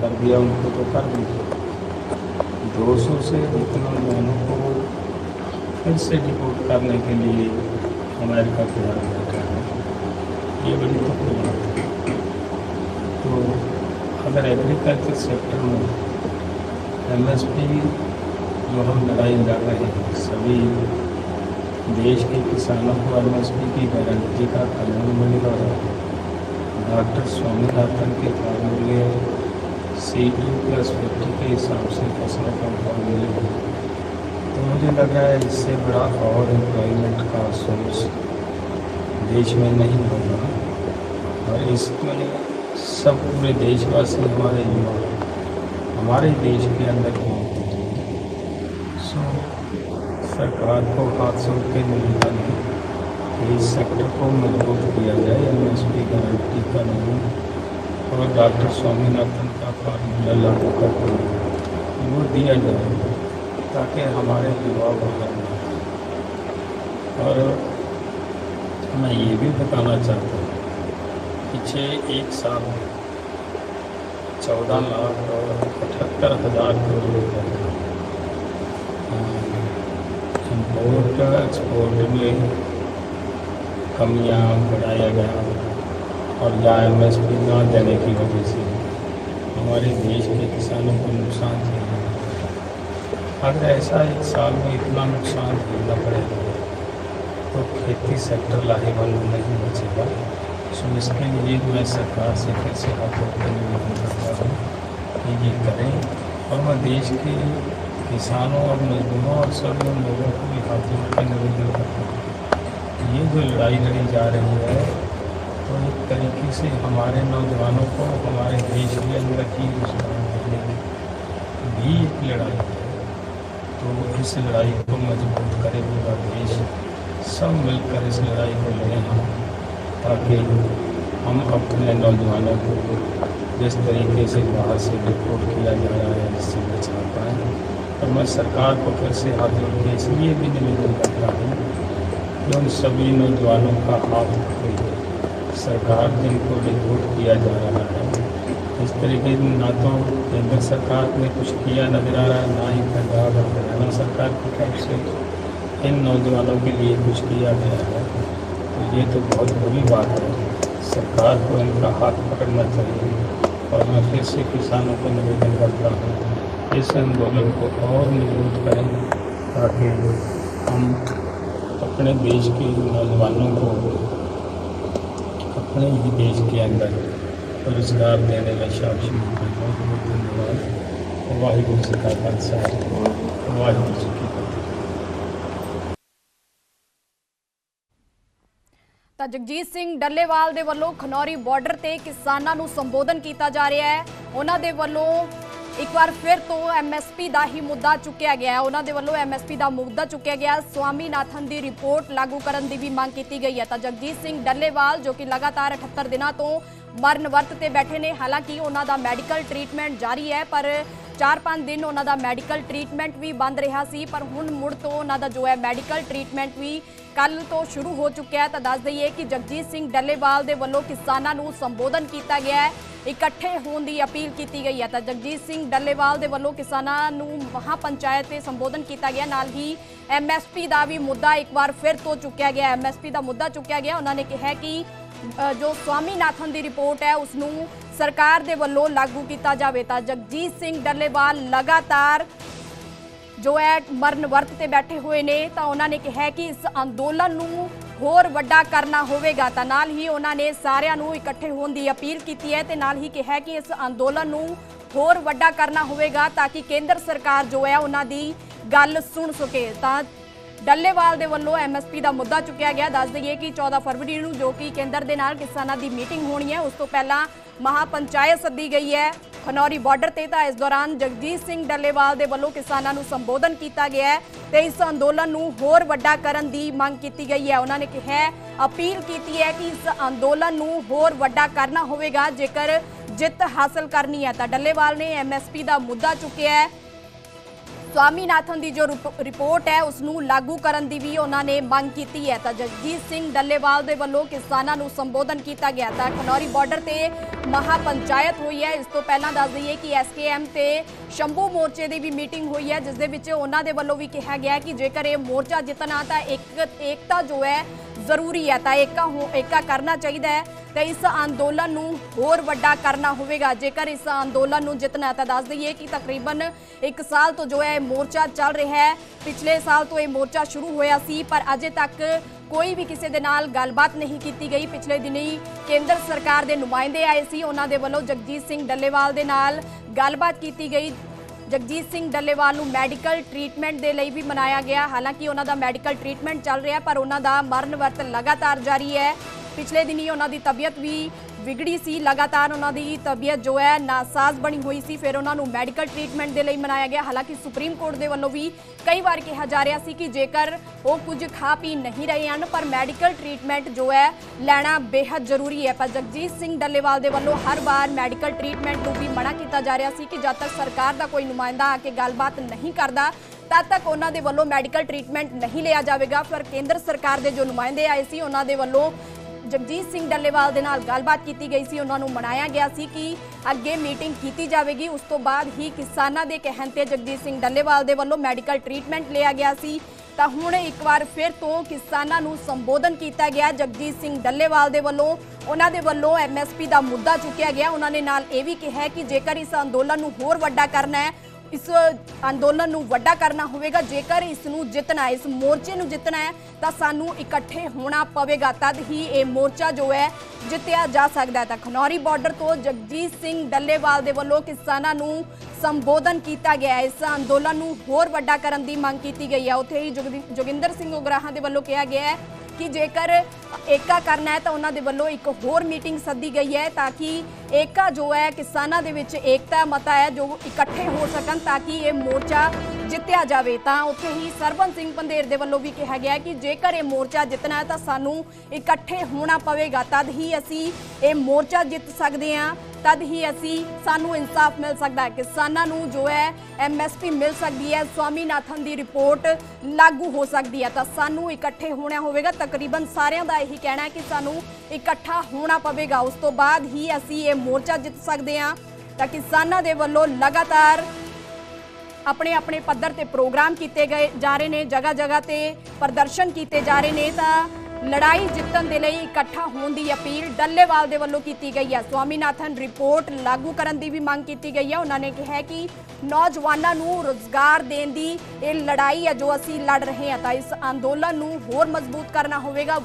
कर दिया, उनको तो कर दीजिए दो सौ से अधिक नौजवानों को फिर से डिपोर्ट करने के लिए अमेरिका तैयार बैठा है। ये बड़ी दुख बात है। तो अगर एग्रीकल्चर सेक्टर में एम एस पी जो हम लड़ाई लड़ रहे हैं, सभी देश के किसानों को एम एस पी की गारंटी का कानून मिल रहा है। डॉक्टर स्वामीनाथन के फार्मूले सी टू प्लस फिफ्टी के हिसाब से फ़सलों का मिलेगा तो मुझे लग रहा है इससे बड़ा और एम्प्लॉयमेंट का सोर्स देश में नहीं होगा। और इसमें सब पूरे देशवासी हमारे युवा हमारे देश के अंदर पहुँचते सो सरकार को हाथ जोड़ के निवेदन है कि इस सेक्टर को मज़बूत किया जाए एम एस पी गारंटी का नहीं और डॉक्टर स्वामीनाथन वो दिया जाए ताकि हमारे युवा ना और मैं ये भी बताना चाहता हूँ, पीछे एक साल में चौदह लाख और अठहत्तर हज़ार करोड़ रुपये इम्पोर्ट एक्सपोर्ट में कमियाँ बढ़ाया गया और या एम एस पी ना देने की वजह से हमारे देश के किसानों को नुकसान पड़ा। अगर ऐसा एक साल में इतना नुकसान झेलना पड़ेगा तो खेती सेक्टर लाहेवंद नहीं बचेगा सो इसके लिए मैं सरकार से फिर से हाथ के निवेदन करता हूँ कि ये करें और मैं देश के किसानों और मजदूरों और सभी उन लोगों को भी हाथ जोड़ के निवेदन करता हूँ ये जो लड़ाई लड़ी जा रही है तो एक तरीके से हमारे नौजवानों को, हमारे देश के अंदर ही भी एक लड़ाई है तो इस लड़ाई को मज़बूत करे पूरा देश। सब मिलकर इस लड़ाई को लड़ें हम, ताकि हम अपने नौजवानों को जिस तरीके से बाहर से रिपोर्ट किया जा रहा है इससे बचा पाएँ। और मैं सरकार को फिर से हाथ जोड़ के इसलिए भी निवेदन करता हूँ कि उन सभी नौजवानों का हाथ सरकार जिनको रिपोर्ट किया जा रहा है। इस तरीके से ना तो केंद्र सरकार ने कुछ किया नज़र आ रहा है, ना ही पंजाब और हरियाणा सरकार की तरफ़ से इन नौजवानों के लिए कुछ किया गया है। तो ये तो बहुत बुरी बात है। सरकार को इनका हाथ पकड़ना चाहिए और मैं फिर से किसानों को निवेदन करता हूँ इस आंदोलन को और मज़बूत करें ताकि हम अपने देश के नौजवानों को अपने ही देश के अंदर रोजगार देने में सक्षम हों। बहुत बहुत धन्यवाद वाहिगुरु जी का खालसा वाहिगुरु जी की फतेह ਤਾਂ ਜਗਜੀਤ ਸਿੰਘ ਡੱਲੇਵਾਲ ਦੇ ਵੱਲੋਂ ਖਨੌਰੀ ਬਾਰਡਰ ਤੇ ਕਿਸਾਨਾਂ ਨੂੰ ਸੰਬੋਧਨ ਕੀਤਾ ਜਾ ਰਿਹਾ ਹੈ ਉਹਨਾਂ ਦੇ ਵੱਲੋਂ ਇੱਕ ਵਾਰ ਫਿਰ ਤੋਂ ਐਮਐਸਪੀ ਦਾ ਹੀ ਮੁੱਦਾ ਚੁੱਕਿਆ ਗਿਆ ਹੈ। ਉਹਨਾਂ ਦੇ ਵੱਲੋਂ ਐਮਐਸਪੀ ਦਾ ਮੁੱਦਾ ਚੁੱਕਿਆ ਗਿਆ ਸਵਾਮੀਨਾਥਨ ਦੀ ਰਿਪੋਰਟ ਲਾਗੂ ਕਰਨ ਦੀ ਵੀ ਮੰਗ ਕੀਤੀ ਗਈ ਹੈ। ਤਾਂ ਜਗਜੀਤ ਸਿੰਘ ਡੱਲੇਵਾਲ, ਜੋ ਕਿ ਲਗਾਤਾਰ 78 ਦਿਨਾਂ ਤੋਂ ਮਰਨ ਵਰਤ ਤੇ ਬੈਠੇ ਨੇ, ਹਾਲਾਂਕਿ ਉਹਨਾਂ ਦਾ ਮੈਡੀਕਲ ਟ੍ਰੀਟਮੈਂਟ ਜਾਰੀ ਹੈ, ਪਰ 4-5 ਦਿਨ ਉਹਨਾਂ ਦਾ ਮੈਡੀਕਲ ਟ੍ਰੀਟਮੈਂਟ ਵੀ ਬੰਦ ਰਿਹਾ ਸੀ, ਪਰ ਹੁਣ ਮੁੜ ਤੋਂ ਉਹਨਾਂ ਦਾ ਜੋ ਹੈ ਮੈਡੀਕਲ ਟ੍ਰੀਟਮੈਂਟ ਵੀ ਕੱਲ ਤੋਂ ਸ਼ੁਰੂ ਹੋ ਚੁੱਕਿਆ ਹੈ। ਤਾਂ ਦੱਸ ਦਈਏ ਕਿ ਜਗਜੀਤ ਸਿੰਘ ਡੱਲੇਵਾਲ ਦੇ ਵੱਲੋਂ ਕਿਸਾਨਾਂ ਨੂੰ ਸੰਬੋਧਨ ਕੀਤਾ ਗਿਆ ਹੈ, ਇਕੱਠੇ ਹੋਣ ਦੀ ਅਪੀਲ ਕੀਤੀ ਗਈ ਹੈ। ਤਾਂ ਜਗਜੀਤ ਸਿੰਘ ਡੱਲੇਵਾਲ ਦੇ ਵੱਲੋਂ ਕਿਸਾਨਾਂ ਨੂੰ ਮਹਾ ਪੰਚਾਇਤ ਤੇ ਸੰਬੋਧਨ ਕੀਤਾ ਗਿਆ। ਨਾਲ ਹੀ ਐਮਐਸਪੀ ਦਾ ਵੀ ਮੁੱਦਾ ਇੱਕ ਵਾਰ ਫਿਰ ਤੋਂ ਚੁੱਕਿਆ ਗਿਆ ਐਮਐਸਪੀ ਦਾ ਮੁੱਦਾ ਚੁੱਕਿਆ ਗਿਆ। ਉਹਨਾਂ ਨੇ ਕਿਹਾ ਕਿ ਜੋ ਸਵਾਮੀਨਾਥਨ ਦੀ ਰਿਪੋਰਟ ਹੈ, ਉਸ ਨੂੰ ਸਰਕਾਰ ਦੇ ਵੱਲੋਂ ਲਾਗੂ ਕੀਤਾ ਜਾਵੇ ਤਾਂ ਜਗਜੀਤ ਸਿੰਘ ਡੱਲੇਵਾਲ ਲਗਾਤਾਰ ਜੋ ਹੈ, ਮਰਨ ਵਰਤ ਤੇ ਬੈਠੇ ਹੋਏ ਨੇ, ਤਾਂ ਉਹਨਾਂ ਨੇ ਕਿਹਾ ਕਿ ਇਸ ਅੰਦੋਲਨ ਨੂੰ ਹੋਰ ਵੱਡਾ ਕਰਨਾ ਹੋਵੇਗਾ। ਤਾਂ ਨਾਲ ਹੀ ਉਹਨਾਂ ਨੇ ਸਾਰਿਆਂ ਨੂੰ ਇਕੱਠੇ ਹੋਣ ਦੀ ਅਪੀਲ ਕੀਤੀ ਹੈ ਤੇ ਨਾਲ ਹੀ ਕਿਹਾ ਕਿ ਇਸ ਅੰਦੋਲਨ ਨੂੰ ਹੋਰ ਵੱਡਾ ਕਰਨਾ ਹੋਵੇਗਾ ਤਾਂ ਕਿ ਕੇਂਦਰ ਸਰਕਾਰ ਜੋ ਹੈ, ਉਹਨਾਂ ਦੀ ਗੱਲ ਸੁਣ ਸਕੇ। ਤਾਂ ਡੱਲੇਵਾਲ ਦੇ ਵੱਲੋਂ ਐਮਐਸਪੀ ਦਾ ਮੁੱਦਾ ਚੁੱਕਿਆ ਗਿਆ। ਦੱਸ ਦਈਏ ਕਿ 14 ਫਰਵਰੀ ਨੂੰ ਜੋ ਕਿ ਕੇਂਦਰ ਦੇ ਨਾਲ ਕਿਸਾਨਾਂ ਦੀ ਮੀਟਿੰਗ ਹੋਣੀ ਹੈ, ਉਸ ਤੋਂ ਪਹਿਲਾਂ ਮਹਾ ਪੰਚਾਇਤ ਸੱਦੀ ਗਈ ਹੈ ਖਨੌਰੀ ਬਾਰਡਰ ਤੇ। ਤਾਂ ਇਸ ਦੌਰਾਨ ਜਗਜੀਤ ਸਿੰਘ ਡੱਲੇਵਾਲ ਦੇ ਵੱਲੋਂ ਕਿਸਾਨਾਂ ਨੂੰ ਸੰਬੋਧਨ ਕੀਤਾ ਗਿਆ ਹੈ ਤੇ ਇਸ ਅੰਦੋਲਨ ਨੂੰ ਹੋਰ ਵੱਡਾ ਕਰਨ ਦੀ ਮੰਗ ਕੀਤੀ ਗਈ ਹੈ। ਉਹਨਾਂ ਨੇ ਕਿਹਾ, ਅਪੀਲ ਕੀਤੀ ਹੈ ਕਿ ਇਸ ਅੰਦੋਲਨ ਨੂੰ ਹੋਰ ਵੱਡਾ ਕਰਨਾ ਹੋਵੇਗਾ। ਜੇਕਰ ਜਿੱਤ ਹਾਸਲ ਕਰਨੀ ਹੈ ਤਾਂ ਡੱਲੇਵਾਲ ਨੇ ਐਮਐਸਪੀ ਦਾ ਮੁੱਦਾ ਚੁੱਕਿਆ ਹੈ। ਸਵਾਮੀਨਾਥਨ ਦੀ ਜੋ ਰਿਪ- ਰਿਪੋਰਟ ਹੈ, ਉਸ ਨੂੰ ਲਾਗੂ ਕਰਨ ਦੀ ਵੀ ਉਹਨਾਂ ਨੇ ਮੰਗ ਕੀਤੀ ਹੈ। ਤਾਂ ਜਗਜੀਤ ਸਿੰਘ ਡੱਲੇਵਾਲ ਦੇ ਵੱਲੋਂ ਕਿਸਾਨਾਂ ਨੂੰ ਸੰਬੋਧਨ ਕੀਤਾ ਗਿਆ। ਤਾਂ ਖਨੌਰੀ ਬਾਰਡਰ ਤੇ ਮਹਾ ਪੰਚਾਇਤ ਹੋਈ ਹੈ। ਇਸ ਤੋਂ ਪਹਿਲਾਂ ਦੱਸ ਦਈਏ ਕਿ ਐਸਕੇਐਮ ਤੇ ਸ਼ੰਭੂ ਮੋਰਚੇ ਦੀ ਵੀ ਮੀਟਿੰਗ ਹੋਈ ਹੈ, ਜਿਸ ਦੇ ਵਿੱਚ ਉਹਨਾਂ ਦੇ ਵੱਲੋਂ ਵੀ ਕਿਹਾ ਗਿਆ ਕਿ ਜੇਕਰ ਇਹ ਮੋਰਚਾ ਜਿੱਤਣਾ, ਤਾਂ ਇੱਕ ਏਕਤਾ ਜੋ ਹੈ ਜ਼ਰੂਰੀ ਹੈ ਤਾਂ ਏਕਾ ਹੋ ਏਕਾ ਕਰਨਾ ਚਾਹੀਦਾ ਹੈ ਤੇ ਇਸ ਅੰਦੋਲਨ ਨੂੰ ਹੋਰ ਵੱਡਾ ਕਰਨਾ ਹੋਵੇਗਾ। ਜੇਕਰ ਇਸ ਅੰਦੋਲਨ ਨੂੰ ਜਿੱਤਣਾ ਤਾਂ ਦੱਸ ਦਈਏ ਕਿ ਤਕਰੀਬਨ 1 ਸਾਲ ਤੋਂ ਜੋ ਹੈ ਇਹ ਮੋਰਚਾ ਚੱਲ ਰਿਹਾ ਹੈ, ਪਿਛਲੇ ਸਾਲ ਤੋਂ ਇਹ ਮੋਰਚਾ ਸ਼ੁਰੂ ਹੋਇਆ ਸੀ, ਪਰ ਅਜੇ ਤੱਕ ਕੋਈ ਵੀ ਕਿਸੇ ਦੇ ਨਾਲ ਗੱਲਬਾਤ ਨਹੀਂ ਕੀਤੀ ਗਈ। ਪਿਛਲੇ ਦਿਨੀ ਕੇਂਦਰ ਸਰਕਾਰ ਦੇ ਨੁਮਾਇੰਦੇ ਆਏ ਸੀ। ਉਹਨਾਂ ਦੇ ਵੱਲੋਂ ਜਗਜੀਤ ਸਿੰਘ ਡੱਲੇਵਾਲ ਦੇ ਨਾਲ ਗੱਲਬਾਤ ਕੀਤੀ ਗਈ। ਜਗਜੀਤ ਸਿੰਘ ਡੱਲੇਵਾਲ ਨੂੰ ਮੈਡੀਕਲ ਟ੍ਰੀਟਮੈਂਟ ਦੇ ਲਈ ਵੀ ਮਨਾਇਆ ਗਿਆ। ਹਾਲਾਂਕਿ ਉਹਨਾਂ ਦਾ ਮੈਡੀਕਲ ਟ੍ਰੀਟਮੈਂਟ ਚੱਲ ਰਿਹਾ, ਪਰ ਉਹਨਾਂ ਦਾ ਮਰਨ ਵਰਤ ਲਗਾਤਾਰ ਜਾਰੀ ਹੈ। ਪਿਛਲੇ ਦਿਨੀ ਉਹਨਾਂ ਦੀ ਤਬੀਅਤ ਵੀ ਵਿਗੜੀ ਸੀ। ਲਗਾਤਾਰ ਉਹਨਾਂ ਦੀ ਤਬੀਅਤ ਜੋ ਹੈ ਨਾਸਾਜ਼ ਬਣੀ ਹੋਈ ਸੀ। ਫਿਰ ਉਹਨਾਂ ਨੂੰ ਮੈਡੀਕਲ ਟ੍ਰੀਟਮੈਂਟ ਦੇ ਲਈ ਮਨਾਇਆ ਗਿਆ। ਹਾਲਾਂਕਿ ਸੁਪਰੀਮ ਕੋਰਟ ਦੇ ਵੱਲੋਂ ਵੀ ਕਈ ਵਾਰ ਕਿਹਾ ਜਾ ਰਿਹਾ ਸੀ ਕਿ ਜੇਕਰ ਉਹ ਕੁਝ ਖਾ ਪੀ ਨਹੀਂ ਰਹੇ ਹਨ, ਪਰ ਮੈਡੀਕਲ ਟ੍ਰੀਟਮੈਂਟ ਜੋ ਹੈ ਲੈਣਾ ਬੇहद ਜ਼ਰੂਰੀ ਹੈ। ਪਰ ਜਗਜੀਤ ਸਿੰਘ ਡੱਲੇਵਾਲ ਦੇ ਵੱਲੋਂ ਹਰ ਵਾਰ ਮੈਡੀਕਲ ਟ੍ਰੀਟਮੈਂਟ ਨੂੰ ਵੀ ਮਨਾ ਕੀਤਾ ਜਾ ਰਿਹਾ ਸੀ ਕਿ ਜਦ ਤੱਕ ਸਰਕਾਰ ਦਾ ਕੋਈ ਨੁਮਾਇੰਦਾ ਆ ਕੇ ਗੱਲਬਾਤ ਨਹੀਂ ਕਰਦਾ, ਤਦ ਤੱਕ ਉਹਨਾਂ ਦੇ ਵੱਲੋਂ ਮੈਡੀਕਲ ਟ੍ਰੀਟਮੈਂਟ ਨਹੀਂ ਲਿਆ ਜਾਵੇਗਾ। ਪਰ ਕੇਂਦਰ ਸਰਕਾਰ ਦੇ ਜੋ ਨੁਮਾਇੰਦੇ ਆਏ ਸੀ, ਉਹਨਾਂ ਦੇ ਵੱਲੋਂ ਜਗਜੀਤ ਸਿੰਘ ਡੱਲੇਵਾਲ ਦੇ ਨਾਲ ਗੱਲਬਾਤ ਕੀਤੀ ਗਈ ਸੀ। ਉਹਨਾਂ ਨੂੰ ਮਨਾਇਆ ਗਿਆ ਸੀ ਕਿ ਅੱਗੇ ਮੀਟਿੰਗ ਕੀਤੀ ਜਾਵੇਗੀ। ਉਸ ਤੋਂ ਬਾਅਦ ਹੀ ਕਿਸਾਨਾਂ ਦੇ ਕਹਿਣ ਤੇ ਜਗਜੀਤ ਸਿੰਘ ਡੱਲੇਵਾਲ ਦੇ ਵੱਲੋਂ ਮੈਡੀਕਲ ਟ੍ਰੀਟਮੈਂਟ ਲਿਆ ਗਿਆ ਸੀ। ਤਾਂ ਹੁਣ ਇੱਕ ਵਾਰ ਫਿਰ ਤੋਂ ਕਿਸਾਨਾਂ ਨੂੰ ਸੰਬੋਧਨ ਕੀਤਾ ਗਿਆ। ਜਗਜੀਤ ਸਿੰਘ ਡੱਲੇਵਾਲ ਦੇ ਵੱਲੋਂ, ਉਹਨਾਂ ਦੇ ਵੱਲੋਂ ਐਮਐਸਪੀ ਦਾ ਮੁੱਦਾ ਚੁੱਕਿਆ ਗਿਆ। ਉਹਨਾਂ ਨੇ ਨਾਲ ਇਹ ਵੀ ਕਿਹਾ ਕਿ ਜੇਕਰ ਇਸ ਅੰਦੋਲਨ ਨੂੰ ਹੋਰ ਵੱਡਾ ਕਰਨਾ ਹੈ ਇਸ ਅੰਦੋਲਨ ਨੂੰ ਵੱਡਾ ਕਰਨਾ ਹੋਵੇਗਾ। ਜੇਕਰ ਇਸ ਨੂੰ ਜਿੱਤਣਾ ਇਸ ਮੋਰਚੇ ਨੂੰ ਜਿੱਤਣਾ ਹੈ, ਤਾਂ ਸਾਨੂੰ ਇਕੱਠੇ ਹੋਣਾ ਪਵੇਗਾ। ਤਦ ਹੀ ਇਹ ਮੋਰਚਾ ਜੋ ਹੈ, ਜਿੱਤਿਆ ਜਾ ਸਕਦਾ ਹੈ। ਤਾਂ ਖਨੌਰੀ ਬਾਰਡਰ ਤੋਂ ਜਗਜੀਤ ਸਿੰਘ ਡੱਲੇਵਾਲ ਦੇ ਵੱਲੋਂ ਕਿਸਾਨਾਂ ਨੂੰ ਸੰਬੋਧਨ ਕੀਤਾ ਗਿਆ ਇਸ ਅੰਦੋਲਨ ਨੂੰ ਹੋਰ ਵੱਡਾ ਕਰਨ ਦੀ ਮੰਗ ਕੀਤੀ ਗਈ ਹੈ। ਉੱਥੇ ਹੀ ਜੋਗਿ- ਜੋਗਿੰਦਰ ਸਿੰਘ ਉਗਰਾਹਾਂ ਦੇ ਵੱਲੋਂ ਕਿਹਾ ਗਿਆ ਹੈ ਕਿ ਜੇਕਰ ਏਕਾ ਕਰਨਾ ਹੈ ਤਾਂ ਉਹਨਾਂ ਦੇ ਵੱਲੋਂ ਇੱਕ ਹੋਰ ਮੀਟਿੰਗ ਸੱਦੀ ਗਈ ਹੈ ਤਾਂ ਕਿ ਏਕਾ ਜੋ ਹੈ ਕਿਸਾਨਾਂ ਦੇ ਵਿੱਚ ਏਕਤਾ ਮਤਾ ਹੈ ਜੋ ਇਕੱਠੇ ਹੋ ਸਕਣ ਤਾਂ ਕਿ ਇਹ ਮੋਰਚਾ ਜਿੱਤਿਆ ਜਾਵੇ। ਤਾਂ ਉੱਥੇ ਹੀ ਸਰਬਨ ਸਿੰਘ ਪੰਦੇਰ ਦੇ ਵੱਲੋਂ ਵੀ ਕਿਹਾ ਗਿਆ ਕਿ ਜੇਕਰ ਇਹ ਮੋਰਚਾ ਜਿੱਤਣਾ ਹੈ ਤਾਂ ਸਾਨੂੰ ਇਕੱਠੇ ਹੋਣਾ ਪਵੇਗਾ। ਤਦ ਹੀ ਅਸੀਂ ਇਹ ਮੋਰਚਾ ਜਿੱਤ ਸਕਦੇ ਹਾਂ। ਤਦ ਹੀ ਅਸੀਂ ਸਾਨੂੰ ਇਨਸਾਫ ਮਿਲ ਸਕਦਾ ਹੈ। ਕਿਸਾਨਾਂ ਨੂੰ ਜੋ ਹੈ ਐਮਐਸਪੀ ਮਿਲ ਸਕਦੀ ਹੈ, ਸਵਾਮੀਨਾਥਨ ਦੀ ਰਿਪੋਰਟ ਲਾਗੂ ਹੋ ਸਕਦੀ ਹੈ। ਤਾਂ ਸਾਨੂੰ ਇਕੱਠੇ ਹੋਣਾ ਹੋਵੇਗਾ। ਤਕਰੀਬਨ ਸਾਰਿਆਂ ਦਾ ਇਹੀ ਕਹਿਣਾ ਹੈ ਕਿ ਸਾਨੂੰ ਇਕੱਠਾ ਹੋਣਾ ਪਵੇਗਾ। ਉਸ ਤੋਂ ਬਾਅਦ ਹੀ ਅਸੀਂ ਇਹ ਮੋਰਚਾ ਜਿੱਤ ਸਕਦੇ ਹਾਂ। ਤਾਂ ਕਿਸਾਨਾਂ ਦੇ ਵੱਲੋਂ ਲਗਾਤਾਰ ਆਪਣੇ ਆਪਣੇ ਪੱਧਰ ਤੇ ਪ੍ਰੋਗਰਾਮ ਕੀਤੇ ਗਏ ਜਾ ਰਹੇ ਨੇ ਜਗ੍ਹਾ ਜਗ੍ਹਾ ਤੇ ਪ੍ਰਦਰਸ਼ਨ ਕੀਤੇ ਜਾ ਰਹੇ ਨੇ। ਤਾਂ ਲੜਾਈ ਜਿੱਤਣ ਦੇ ਲਈ ਇਕੱਠਾ ਹੋਣ ਦੀ ਅਪੀਲ ਡੱਲੇਵਾਲ ਦੇ ਵੱਲੋਂ ਕੀਤੀ ਗਈ ਹੈ। ਸਵਾਮੀਨਾਥਨ ਰਿਪੋਰਟ ਲਾਗੂ ਕਰਨ ਦੀ ਵੀ ਮੰਗ ਕੀਤੀ ਗਈ ਹੈ। ਉਹਨਾਂ ਨੇ ਕਿਹਾ ਕਿ ਨੌਜਵਾਨਾਂ ਨੂੰ ਰੋਜ਼ਗਾਰ ਦੇਣ ਦੀ ਇਹ ਲੜਾਈ ਹੈ ਜੋ ਅਸੀਂ ਲੜ ਰਹੇ ਹਾਂ। ਤਾਂ ਇਸ ਅੰਦੋਲਨ ਨੂੰ ਹੋਰ ਮਜ਼ਬੂਤ ਕਰਨਾ ਹੋਵੇਗਾ।